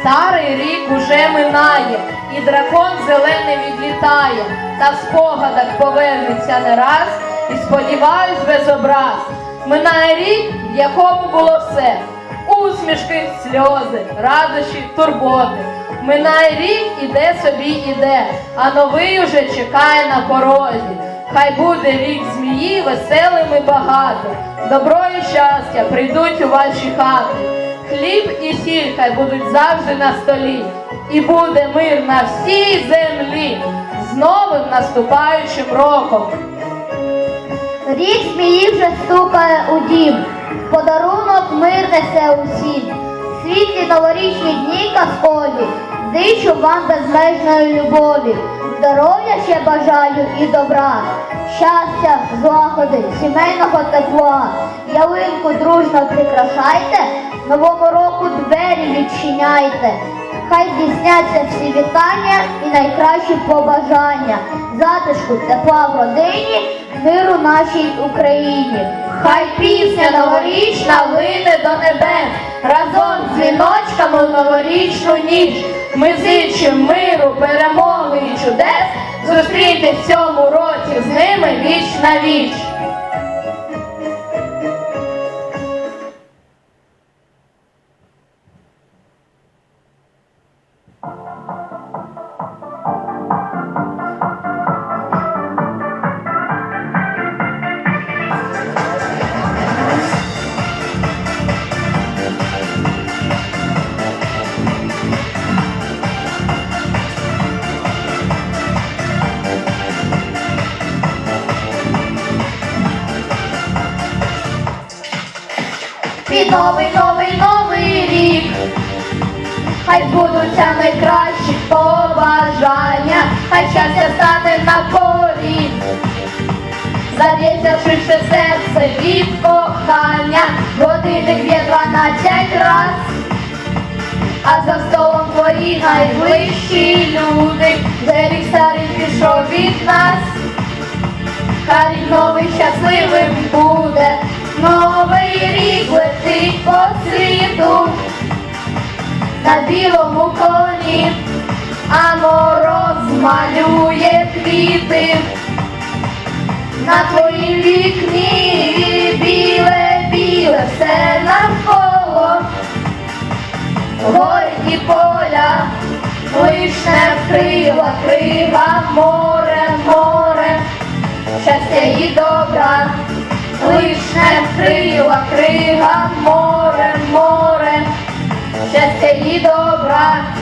Старий рік уже минає, і дракон зелений відлітає, та в спогадах повернеться не раз, і сподіваюсь без образ. Минає рік, в якому було все. Усмішки, сльози, радощі, турботи. Минає рік, іде собі іде, а новий уже чекає на порозі. Хай буде рік змії, веселим і багато. Добро і щастя прийдуть у ваші хати. Хліб і сіль хай будуть завжди на столі, і буде мир на всій землі з новим наступаючим роком. Рік змії вже стукає у дім, подарунок мир несе усім. Світлі новорічні дні казкові, зичу вам безмежної любові. Здоров'я ще бажаю і добра, щастя, злагоди, сімейного тепла. Ялинку дружно прикрашайте, новому року двері відчиняйте. Хай здійсняться всі вітання і найкращі побажання. Затишку тепла в родині, миру нашій Україні. Хай пісня новорічна лине до небес, разом з дзвіночками в новорічну ніч. Ми зичим миру, перемоги і чудес, зустріти в цьому році з ними віч на віч. Під новий, новий, новий рік. Хай збудуться найкращі побажання, хай щастя стане на порі. Заб'ється швидше серце від кохання, годинник б'є дванадцять раз. А за столом твої найближчі люди, де рік старий пішов від нас. Хай новий щасливим буде, новий рік по світу на білому коні, а мороз малює квіти. На твоїм вікні біле, біле все навколо, гори і поля, лиш не вкрила крига море, море, щастя і добра, лиш не вкрила крига море,